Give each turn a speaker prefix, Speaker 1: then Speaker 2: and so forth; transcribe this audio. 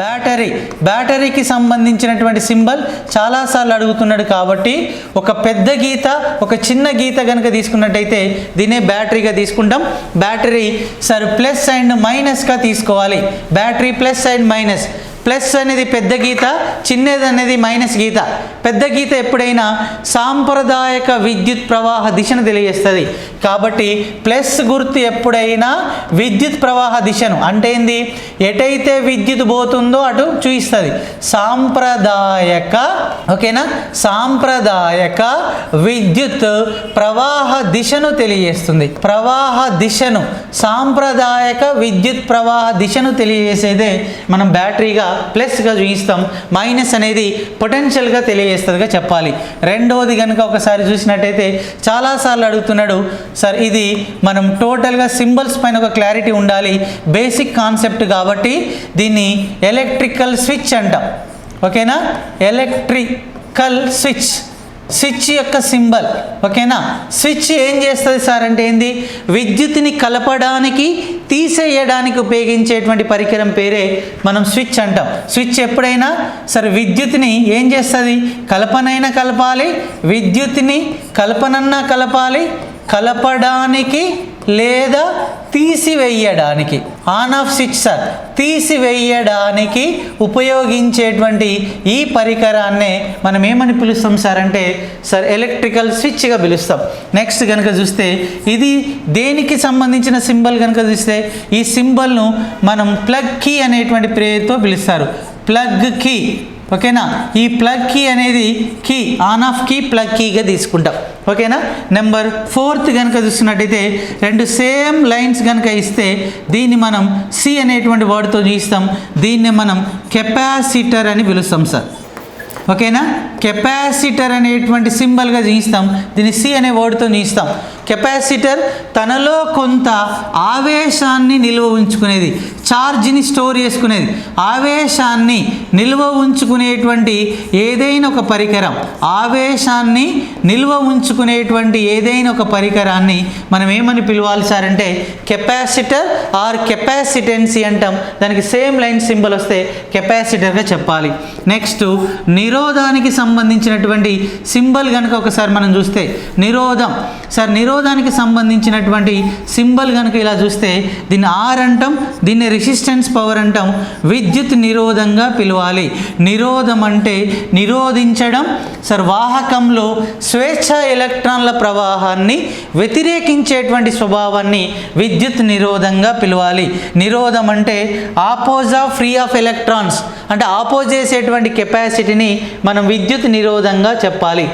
Speaker 1: Battery బ్యాటరీకి సంబంధించినటువంటి symbol చాలాసార్లు అడుగుతున్నాడు కాబట్టి ఒక పెద్ద గీత ఒక చిన్న గీత కనుక తీసుకున్నట్టయితే దీనే బ్యాటరీగా తీసుకుంటాం. బ్యాటరీ సార్ ప్లస్ అండ్ మైనస్గా తీసుకోవాలి. Battery plus and minus. Plus అనేది పెద్ద గీత చిన్నది అనేది మైనస్ గీత. పెద్ద గీత ఎప్పుడైనా సాంప్రదాయక విద్యుత్ ప్రవాహ దిశను తెలియజేస్తుంది. కాబట్టి ప్లస్ గుర్తు ఎప్పుడైనా విద్యుత్ ప్రవాహ దిశను అంటే ఏంది? ఎటైతే విద్యుత్ పోతుందో అటు చూపిస్తుంది సాంప్రదాయక ఓకేనా? సాంప్రదాయక విద్యుత్ ప్రవాహ దిశను తెలియజేస్తుంది. ప్రవాహ దిశను సాంప్రదాయక విద్యుత్ ప్రవాహ దిశను తెలియజేసేదే మనం బ్యాటరీగా ప్లస్గా చూపిస్తాం. మైనస్ అనేది పొటెన్షియల్గా తెలియజేస్తుందిగా చెప్పాలి. రెండవది కనుక ఒకసారి చూసినట్టయితే చాలాసార్లు అడుగుతున్నాడు సార్ ఇది మనం టోటల్గా సింబల్స్ పైన ఒక క్లారిటీ ఉండాలి. బేసిక్ కాన్సెప్ట్ కాబట్టి దీన్ని ఎలక్ట్రికల్ స్విచ్ అంటాం. ఓకేనా? ఎలక్ట్రికల్ స్విచ్ స్విచ్ యొక్క సింబల్. ఓకేనా? స్విచ్ ఏం చేస్తుంది సార్ అంటే ఏంది? విద్యుత్ని కలపడానికి తీసేయడానికి ఉపయోగించేటువంటి పరికరం పేరే మనం స్విచ్ అంటాం. స్విచ్ ఎప్పుడైనా సరే విద్యుత్ని ఏం చేస్తుంది? కలపనైనా కలపాలి విద్యుత్ని కలపనన్నా కలపాలి కలపడానికి లేదా తీసివేయడానికి. ఆన్ ఆఫ్ స్విచ్ సార్ తీసివేయడానికి ఉపయోగించేటువంటి ఈ పరికరాన్నే మనం ఏమని పిలుస్తాం సార్ అంటే సార్ ఎలక్ట్రికల్ స్విచ్గా పిలుస్తాం. నెక్స్ట్ కనుక చూస్తే ఇది దేనికి సంబంధించిన సింబల్ కనుక చూస్తే ఈ సింబల్ను మనం ప్లగ్ కీ అనేటువంటి పేరుతో పిలుస్తారు. Plug key. ఓకేనా? ఈ ప్లగ్ కీ అనేది key on off key plug కీగా తీసుకుంటాం. ఓకేనా? నెంబర్ ఫోర్త్ కనుక చూస్తున్నట్టయితే రెండు సేమ్ లైన్స్ కనుక ఇస్తే దీన్ని మనం సి అనేటువంటి వర్డ్తో చూస్తాం దీన్ని మనం కెపాసిటర్ అని పిలుస్తాం సార్. ఓకేనా? కెపాసిటర్ అనేటువంటి సింబల్గా చూపిస్తాం. దీన్ని సి అనే వర్డ్తో చూపిస్తాం. కెపాసిటర్ తనలో కొంత ఆవేశాన్ని నిల్వ ఉంచుకునేది ఛార్జ్ని స్టోర్ చేసుకునేది. ఆవేశాన్ని నిల్వ ఉంచుకునేటువంటి ఏదైనా ఒక పరికరం ఆవేశాన్ని నిల్వ ఉంచుకునేటువంటి ఏదైనా ఒక పరికరాన్ని మనం ఏమని పిలవాలి సార్ అంటే కెపాసిటర్ ఆర్ కెపాసిటెన్సీ అంటాం. దానికి సేమ్ లైన్ సింబల్ వస్తే కెపాసిటర్గా చెప్పాలి. నెక్స్ట్ నిరోధానికి సంబంధించినటువంటి సింబల్ కనుక ఒకసారి మనం చూస్తే నిరోధం. సార్ నిరోధానికి సంబంధించినటువంటి సింబల్ కనుక ఇలా చూస్తే దీన్ని ఆర్ అంటాం దీన్ని రెసిస్టెన్స్ పవర్ అంటాం. విద్యుత్ నిరోధంగా పిలవాలి. నిరోధం అంటే నిరోధించడం. సార్ వాహకంలో స్వేచ్ఛ ఎలక్ట్రాన్ల ప్రవాహాన్ని వ్యతిరేకించేటువంటి స్వభావాన్ని విద్యుత్ నిరోధంగా పిలవాలి. నిరోధం అంటే oppose of free of electrons అంటే ఆపోజ్ చేసేటువంటి కెపాసిటీని మనం విద్యుత్ విద్యుత్ నిరోధంగా చెప్పాలి.